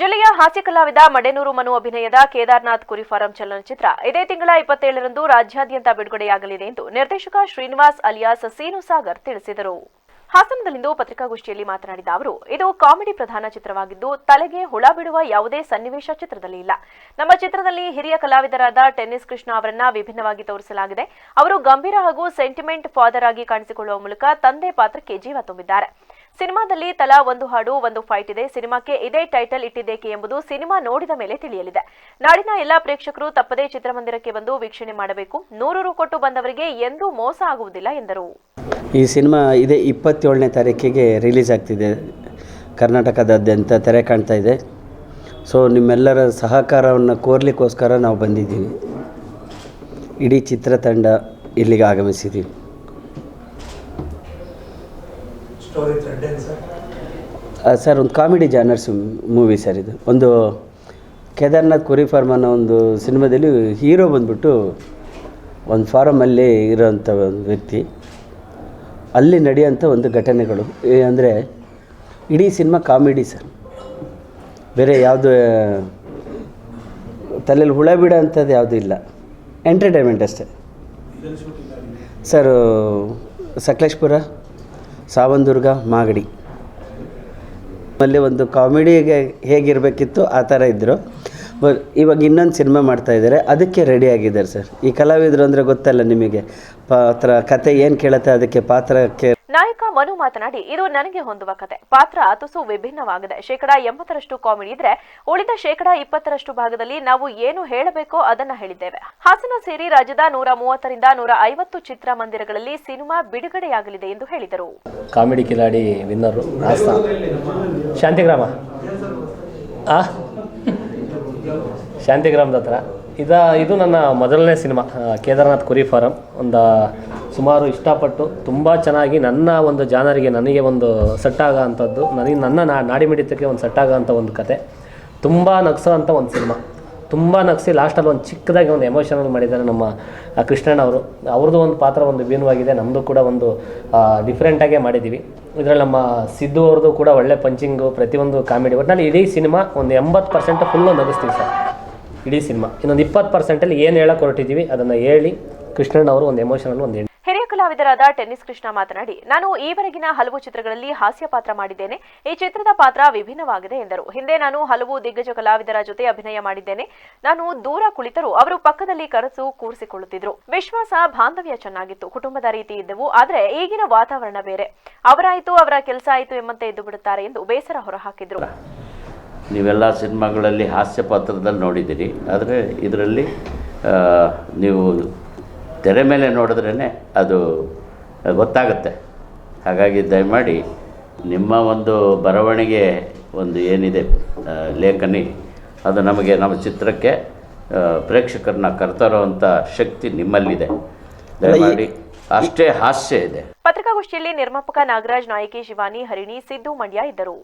ಜಿಲ್ಲೆಯ ಹಾಸ್ಯ ಕಲಾವಿದ ಮಡೆನೂರು ಮನು ಅಭಿನಯದ ಕೇದಾರ್ನಾಥ್ ಕುರಿ ಫಾರಂ ಚಲನಚಿತ್ರ. ಇದೇ ತಿಂಗಳ ಇಪ್ಪತ್ತೇಳರಂದು ರಾಜ್ಯಾದ್ಯಂತ ಬಿಡುಗಡೆಯಾಗಲಿದೆ ಎಂದು ನಿರ್ದೇಶಕ ಶ್ರೀನಿವಾಸ್ ಅಲಿಯಾಸ್ ಸೀನು ಸಾಗರ್ ತಿಳಿಸಿದರು. ಹಾಸನದಲ್ಲಿಂದು ಪತ್ರಿಕಾಗೋಷ್ಠಿಯಲ್ಲಿ ಮಾತನಾಡಿದ ಅವರು, ಇದು ಕಾಮಿಡಿ ಪ್ರಧಾನ ಚಿತ್ರವಾಗಿದ್ದು, ತಲೆಗೆ ಹುಳ ಬಿಡುವ ಯಾವುದೇ ಸನ್ನಿವೇಶ ಚಿತ್ರದಲ್ಲಿ ಇಲ್ಲ. ನಮ್ಮ ಚಿತ್ರದಲ್ಲಿ ಹಿರಿಯ ಕಲಾವಿದರಾದ ಟೆನ್ನಿಸ್ ಕೃಷ್ಣ ಅವರನ್ನ ವಿಭಿನ್ನವಾಗಿ ತೋರಿಸಲಾಗಿದೆ. ಅವರು ಗಂಭೀರ ಹಾಗೂ ಸೆಂಟಿಮೆಂಟ್ ಫಾದರ್ ಆಗಿ ಕಾಣಿಸಿಕೊಳ್ಳುವ ಮೂಲಕ ತಂದೆ ಪಾತ್ರಕ್ಕೆ ಜೀವ ತುಂಬಿದ್ದಾರೆ. ಸಿನಿಮಾದಲ್ಲಿ ತಲಾ ಒಂದು ಹಾಡು, ಒಂದು ಫೈಟ್ ಇದೆ. ಸಿನಿಮಾಕ್ಕೆ ಇದೇ ಟೈಟಲ್ ಇಟ್ಟಿದ್ದೇಕೆ ಎಂಬುದು ಸಿನಿಮಾ ನೋಡಿದ ಮೇಲೆ ತಿಳಿಯಲಿದೆ. ನಾಡಿನ ಎಲ್ಲಾ ಪ್ರೇಕ್ಷಕರು ತಪ್ಪದೇ ಚಿತ್ರಮಂದಿರಕ್ಕೆ ಬಂದು ವೀಕ್ಷಣೆ ಮಾಡಬೇಕು. ನೂರು ರು ಕೊಟ್ಟು ಬಂದವರಿಗೆ ಎಂದೂ ಮೋಸ ಆಗುವುದಿಲ್ಲ ಎಂದರು. ಈ ಸಿನಿಮಾ ಇದೇ, ಇಪ್ಪತ್ತೇಳನೇ ತಾರೀಕಿಗೆ ರಿಲೀಸ್ ಆಗ್ತಿದೆ. ಕರ್ನಾಟಕದಾದ್ಯಂತ ತೆರೆ ಕಾಣ್ತಾ ಇದೆ. ಸೊ ನಿಮ್ಮೆಲ್ಲರ ಸಹಕಾರವನ್ನು ಕೋರ್ಲಿಕ್ಕೋಸ್ಕರ ನಾವು ಬಂದಿದ್ದೀವಿ. ಇಡೀ ಚಿತ್ರತಂಡ ಇಲ್ಲಿಗೆ ಆಗಮಿಸಿದ್ದೀವಿ. ಸ್ಟೋರಿ ಥ್ರೆಡ್ ಏನು ಸರ್? ಸರ್ ಒಂದು ಕಾಮಿಡಿ ಜಾನರ್ಸ್ ಮೂವಿ ಸರ್ ಇದು. ಒಂದು ಕೇದಾರ್ನಾಥ್ ಕುರಿ ಫಾರ್ಮ್ ಅನ್ನೋ ಒಂದು ಸಿನಿಮಾದಲ್ಲಿ ಹೀರೋ ಬಂದ್ಬಿಟ್ಟು ಒಂದು ಫಾರಮಲ್ಲಿ ಇರೋವಂಥ ಒಂದು ವ್ಯಕ್ತಿ. ಅಲ್ಲಿ ನಡೆಯೋಂಥ ಒಂದು ಘಟನೆಗಳು. ಅಂದರೆ ಇಡೀ ಸಿನಿಮಾ ಕಾಮಿಡಿ ಸರ್. ಬೇರೆ ಯಾವುದು ತಲೆಯಲ್ಲಿ ಹುಳ ಬಿಡೋ ಅಂಥದ್ದು ಯಾವುದೂ ಇಲ್ಲ. ಎಂಟರ್ಟೈನ್ಮೆಂಟ್ ಅಷ್ಟೇ. ಸರ್ ಸಕಲೇಶ್ಪುರ? ಸಾವಂದುರ್ಗ, ಮಾಗಡಿ. ಅಲ್ಲಿ ಒಂದು ಕಾಮಿಡಿಗೆ ಹೇಗಿರಬೇಕಿತ್ತು, ಆ ಥರ ಇದ್ದರು ಬಟ್ ಇವಾಗ ಇನ್ನೊಂದು ಸಿನಿಮಾ ಮಾಡ್ತಾಯಿದ್ದಾರೆ ಅದಕ್ಕೆ ರೆಡಿ ಆಗಿದ್ದಾರೆ ಸರ್. ಈ ಕಲಾವಿದರು ಅಂದರೆ ಗೊತ್ತಲ್ಲ ನಿಮಗೆ? ಪಾತ್ರ ಕತೆ ಏನು ಕೇಳುತ್ತೆ, ಅದಕ್ಕೆ ಪಾತ್ರಕ್ಕೆ ನಾಯಕ ಮನು ಮಾತನಾಡಿ, ಇದು ನನಗೆ ಹೊಂದುವ ಕತೆ. ಪಾತ್ರ ತುಸು ವಿಭಿನ್ನವಾಗಿದೆ. ಶೇಕಡಾ ಎಂಬತ್ತರಷ್ಟು ಕಾಮಿಡಿ ಇದ್ರೆ ಉಳಿದ ಶೇಕಡಾ ಇಪ್ಪತ್ತರಷ್ಟು ಭಾಗದಲ್ಲಿ ನಾವು ಏನು ಹೇಳಬೇಕೋ ಅದನ್ನ ಹೇಳಿದ್ದೇವೆ. ಹಾಸನ ಸೇರಿ ರಾಜ್ಯದ ನೂರ ಮೂವತ್ತರಿಂದ ನೂರ ಐವತ್ತು ಚಿತ್ರಮಂದಿರಗಳಲ್ಲಿ ಸಿನಿಮಾ ಬಿಡುಗಡೆಯಾಗಲಿದೆ ಎಂದು ಹೇಳಿದರು. Comedy Kiladi winner Shantigrama. ಶಾಂತಿಗ್ರಾಮದ ಹತ್ರ. ಇದ, ಇದು ನನ್ನ ಮೊದಲನೇ ಸಿನಿಮಾ ಕೇದಾರನಾಥ್ ಕುರಿ ಫಾರಂ. ಒಂದು, ಸುಮಾರು ಇಷ್ಟಪಟ್ಟು ತುಂಬ ಚೆನ್ನಾಗಿ ನನ್ನ ಒಂದು ಜಾನರಿಗೆ ನನಗೆ ಒಂದು ಸೆಟ್ ನನಗೆ ನನ್ನ ನಾ- ನಾಡಿ ಮಿಡಿತಕ್ಕೆ ಒಂದು ಸೆಟ್ ಆಗೋ ಒಂದು ಕತೆ. ತುಂಬ ನಗ್ಸೋ ಅಂಥ ಒಂದು ಸಿನಿಮಾ. ತುಂಬ ನಗಿಸಿ ಲಾಸ್ಟಲ್ಲಿ ಒಂದು ಚಿಕ್ಕದಾಗಿ ಒಂದು ಎಮೋಷನಲ್ ಮಾಡಿದ್ದಾರೆ ನಮ್ಮ ಕೃಷ್ಣಣ್ಣ ಅವರು. ಅವ್ರದ್ದು ಒಂದು ಪಾತ್ರ ಒಂದು ವಿಭಿನ್ನವಾಗಿದೆ ನಮ್ಮದು ಕೂಡ ಒಂದು ಡಿಫ್ರೆಂಟಾಗೇ ಮಾಡಿದ್ದೀವಿ. ಇದರಲ್ಲಿ ನಮ್ಮ ಸಿದ್ದು ಅವ್ರದ್ದು ಕೂಡ ಒಳ್ಳೆ ಪಂಚಿಂಗು ಪ್ರತಿಯೊಂದು ಕಾಮಿಡಿ ಒಟ್ಟಿನಲ್ಲಿ ಇಡೀ ಸಿನಿಮಾ ಒಂದು ಎಂಬತ್ತು ಪರ್ಸೆಂಟ್ ಫುಲ್ಲು ನಗಿಸ್ತೀವಿ ಸರ್. ಇಡೀ ಸಿನಿಮಾ. ಇನ್ನೊಂದು ಇಪ್ಪತ್ತು ಪರ್ಸೆಂಟಲ್ಲಿ ಏನು ಹೇಳಕ್ಕೆ ಹೊರಟಿದ್ದೀವಿ ಅದನ್ನು ಹೇಳಿ ಕೃಷ್ಣಣ್ಣ ಅವರು ಒಂದು ಎಮೋಷನಲ್ ಒಂದು ಹಿರಿಯ ಕಲಾವಿದರಾದ ಟೆನ್ನಿಸ್ ಕೃಷ್ಣ ಮಾತನಾಡಿ, ನಾನು ಈವರೆಗಿನ ಹಲವು ಚಿತ್ರಗಳಲ್ಲಿ ಹಾಸ್ಯ ಪಾತ್ರ ಮಾಡಿದ್ದೇನೆ. ಈ ಚಿತ್ರದ ಪಾತ್ರ ವಿಭಿನ್ನವಾಗಿದೆ, ಎಂದರು. ಹಿಂದೆ ನಾನು ಹಲವು ದಿಗ್ಗಜ ಕಲಾವಿದರ ಜೊತೆ ಅಭಿನಯ ಮಾಡಿದ್ದೇನೆ. ನಾನು ದೂರ ಕುಳಿತರೂ ಅವರು ಪಕ್ಕದಲ್ಲಿ ಕರೆಸು ಕೂರಿಸಿಕೊಳ್ಳುತ್ತಿದ್ರು. ವಿಶ್ವಾಸ, ಬಾಂಧವ್ಯ ಚೆನ್ನಾಗಿತ್ತು. ಕುಟುಂಬದ ರೀತಿ ಇದ್ದವು. ಆದರೆ ಈಗಿನ ವಾತಾವರಣ ಬೇರೆ. ಅವರಾಯಿತು, ಅವರ ಕೆಲಸ ಆಯಿತು ಎಂಬಂತೆ ಇದ್ದು ಬಿಡುತ್ತಾರೆ ಎಂದು ಬೇಸರ ಹೊರಹಾಕಿದ್ರು. ನೀವೆಲ್ಲ ಸಿನಿಮಾಗಳಲ್ಲಿ ಹಾಸ್ಯ ಪಾತ್ರದಲ್ಲಿ ನೋಡಿದ್ದೀರಿ. ಆದರೆ ಇದರಲ್ಲಿ ನೀವು ತೆರೆ ಮೇಲೆ ನೋಡಿದ್ರೇ ಅದು ಗೊತ್ತಾಗುತ್ತೆ. ಹಾಗಾಗಿ ದಯಮಾಡಿ ನಿಮ್ಮ ಒಂದು ಬರವಣಿಗೆ ಒಂದು ಏನಿದೆ ಲೇಖನಿ ಅದು ನಮಗೆ ನಮ್ಮ ಚಿತ್ರಕ್ಕೆ ಪ್ರೇಕ್ಷಕರನ್ನ ಕರ್ತರುವಂಥ ಶಕ್ತಿ ನಿಮ್ಮಲ್ಲಿದೆ. ದಯಮಾಡಿ ಅಷ್ಟೇ ಹಾಸ್ಯ ಇದೆ. ಪತ್ರಿಕಾಗೋಷ್ಠಿಯಲ್ಲಿ ನಿರ್ಮಾಪಕ ನಾಗರಾಜ್ ನಾಯಕಿ ಶಿವಾನಿ ಹರಿಣಿ ಸಿದ್ದು ಮಂಡ್ಯ ಇದ್ದರು.